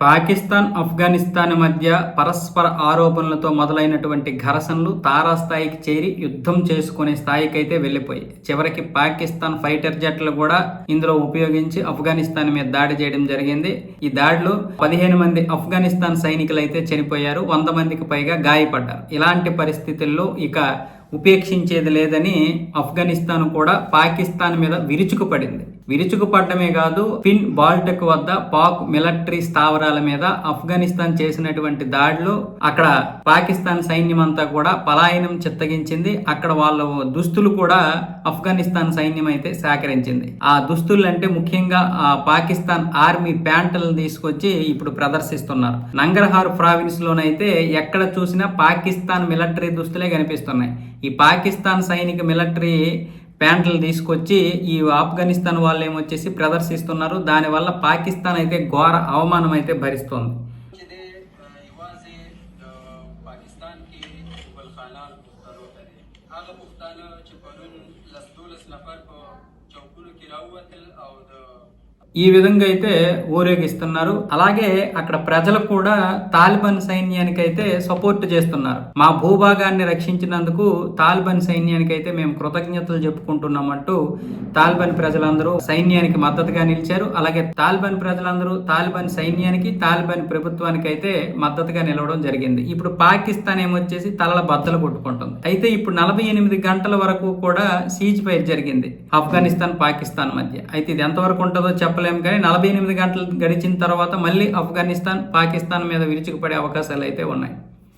పాకిస్తాన్ ఆఫ్ఘనిస్తాన్ మధ్య పరస్పర ఆరోపణలతో మొదలైనటువంటి ఘర్షణలు తారాస్థాయికి చేరి యుద్ధం చేసుకునే స్థాయికి అయితే వెళ్ళిపోయి చివరికి పాకిస్తాన్ ఫైటర్ జెట్లు కూడా ఇందులో ఉపయోగించి ఆఫ్ఘనిస్తాన్ మీద దాడి చేయడం జరిగింది. ఈ దాడిలో పదిహేను మంది ఆఫ్ఘనిస్తాన్ సైనికులు అయితే చనిపోయారు వంద మందికి పైగా గాయపడ్డారు. ఇలాంటి పరిస్థితుల్లో ఇక ఉపేక్షించేది లేదని ఆఫ్ఘనిస్తాన్ కూడా పాకిస్తాన్ మీద విరుచుకుపడింది. విరుచుకుపడమే కాదు ఫిన్ బాల్టెక్ వద్ద పాక్ మిలిటరీ స్థావరాల మీద ఆఫ్ఘనిస్తాన్ చేసినటువంటి దాడిలో అక్కడ పాకిస్తాన్ సైన్యం అంతా కూడా పలాయనం చిత్తగించింది. అక్కడ వాళ్ళ దుస్తులు కూడా ఆఫ్ఘనిస్తాన్ సైన్యం అయితే సేకరించింది. ఆ దుస్తులు అంటే ముఖ్యంగా ఆ పాకిస్తాన్ ఆర్మీ ప్యాంటులను తీసుకొచ్చి ఇప్పుడు ప్రదర్శిస్తున్నారు. నంగర్హార్ ప్రావిన్స్ లోనైతే ఎక్కడ చూసినా పాకిస్తాన్ మిలిటరీ దుస్తులే కనిపిస్తున్నాయి. ఈ పాకిస్తాన్ సైనిక మిలిటరీ ప్యాంట్లు తీసుకొచ్చి ఈ ఆఫ్ఘనిస్తాన్ వాళ్ళు ఏమొచ్చేసి ప్రదర్శిస్తున్నారు. దానివల్ల పాకిస్తాన్ అయితే ఘోర అవమానం అయితే భరిస్తోంది. ఈ విధంగా అయితే ఊరేగిస్తున్నారు. అలాగే అక్కడ ప్రజలు కూడా తాలిబాన్ సైన్యానికి అయితే సపోర్ట్ చేస్తున్నారు. మా భూభాగాన్ని రక్షించినందుకు తాలిబాన్ సైన్యానికి అయితే మేము కృతజ్ఞతలు చెప్పుకుంటున్నామంటూ తాలిబాన్ ప్రజలందరూ సైన్యానికి మద్దతుగా నిలిచారు. అలాగే తాలిబాన్ ప్రజలందరూ తాలిబాన్ సైన్యానికి తాలిబాన్ ప్రభుత్వానికి అయితే మద్దతుగా నిలవడం జరిగింది. ఇప్పుడు పాకిస్తాన్ ఏమొచ్చేసి తలల బద్దలు కొట్టుకుంటుంది. అయితే ఇప్పుడు నలభై ఎనిమిది గంటల వరకు కూడా సీజ్ ఫైర్ జరిగింది. ఆఫ్ఘనిస్తాన్ పాకిస్తాన్ మధ్య. అయితే ఇది ఎంతవరకు ఉంటుందో చెప్ప చెప్పలేము కానీ నలభై ఎనిమిది గంటలు గడిచిన తర్వాత మళ్ళీ ఆఫ్ఘనిస్తాన్ పాకిస్తాన్ మీద విరుచుకుపడే అవకాశాలు అయితే ఉన్నాయి.